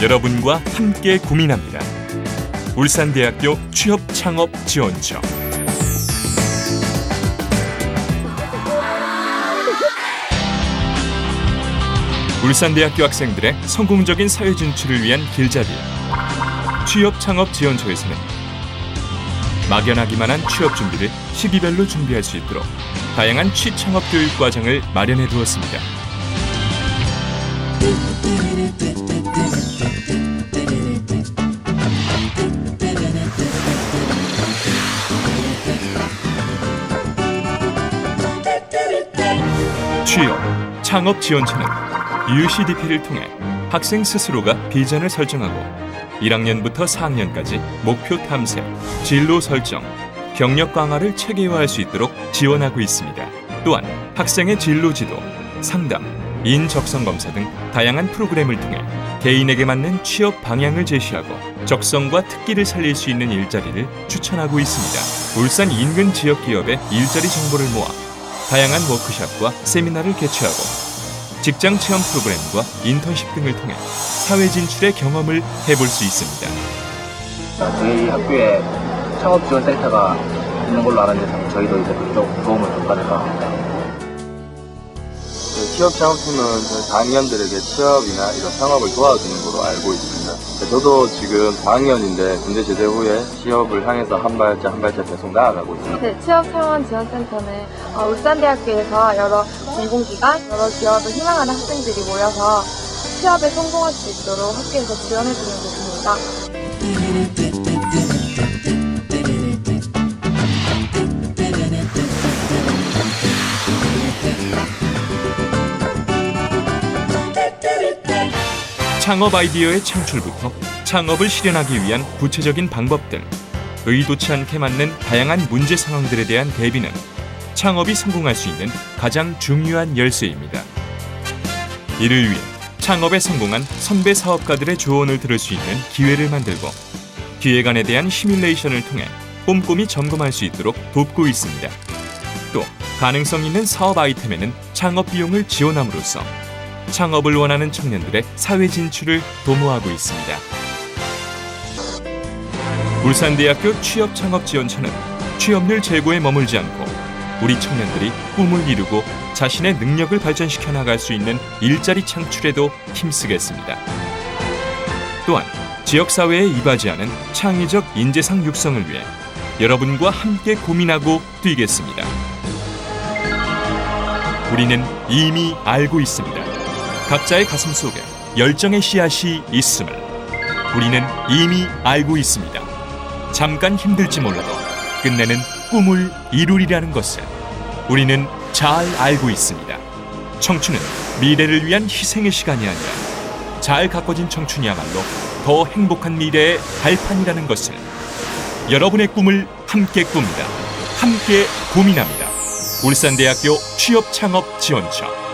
여러분과 함께 고민합니다. 울산대학교 취업 창업 지원처. 울산대학교 학생들의 성공적인 사회 진출을 위한 길잡이 취업 창업 지원처에서는 막연하기만 한 취업 준비를 시기별로 준비할 수 있도록 다양한 취창업 교육 과정을 마련해 두었습니다. 취업, 창업 지원처는 UCDP를 통해 학생 스스로가 비전을 설정하고 1학년부터 4학년까지 목표 탐색, 진로 설정, 경력 강화를 체계화할 수 있도록 지원하고 있습니다. 또한 학생의 진로 지도, 상담, 인적성 검사 등 다양한 프로그램을 통해 개인에게 맞는 취업 방향을 제시하고 적성과 특기를 살릴 수 있는 일자리를 추천하고 있습니다. 울산 인근 지역 기업의 일자리 정보를 모아 다양한 워크숍과 세미나를 개최하고 직장 체험 프로그램과 인턴십 등을 통해 사회 진출의 경험을 해볼 수 있습니다. 저희 학교에 창업 지원 센터가 있는 걸로 알았는데 저희도 이제 그쪽 도움을 좀 받을까 합니다. 네, 취업 창업팀은 저희 4학년들에게 취업이나 이런 창업을 도와주는 걸로 알고 있습니다. 네, 저도 지금 4학년인데 군대 제대 후에 취업을 향해서 한 발짝 한 발짝 계속 나아가고 있습니다. 네, 취업창원지원센터는 어, 울산대학교에서 여러 공공기관, 여러 기업을 희망하는 학생들이 모여서 취업에 성공할 수 있도록 학교에서 지원해주는 곳입니다. 창업 아이디어의 창출부터 창업을 실현하기 위한 구체적인 방법들, 의도치 않게 맞는 다양한 문제 상황들에 대한 대비는 창업이 성공할 수 있는 가장 중요한 열쇠입니다. 이를 위해 창업에 성공한 선배 사업가들의 조언을 들을 수 있는 기회를 만들고 기획안에 대한 시뮬레이션을 통해 꼼꼼히 점검할 수 있도록 돕고 있습니다. 또 가능성 있는 사업 아이템에는 창업 비용을 지원함으로써 창업을 원하는 청년들의 사회 진출을 도모하고 있습니다. 울산대학교 취업창업지원처는 취업률 제고에 머물지 않고 우리 청년들이 꿈을 이루고 자신의 능력을 발전시켜 나갈 수 있는 일자리 창출에도 힘쓰겠습니다. 또한 지역사회에 이바지하는 창의적 인재상 육성을 위해 여러분과 함께 고민하고 뛰겠습니다. 우리는 이미 알고 있습니다. 각자의 가슴 속에 열정의 씨앗이 있음을 우리는 이미 알고 있습니다. 잠깐 힘들지 몰라도 끝내는 꿈을 이루리라는 것을 우리는 잘 알고 있습니다. 청춘은 미래를 위한 희생의 시간이 아니라 잘 가꿔진 청춘이야말로 더 행복한 미래의 발판이라는 것을 여러분의 꿈을 함께 꿉니다. 함께 고민합니다. 울산대학교 취업창업 지원처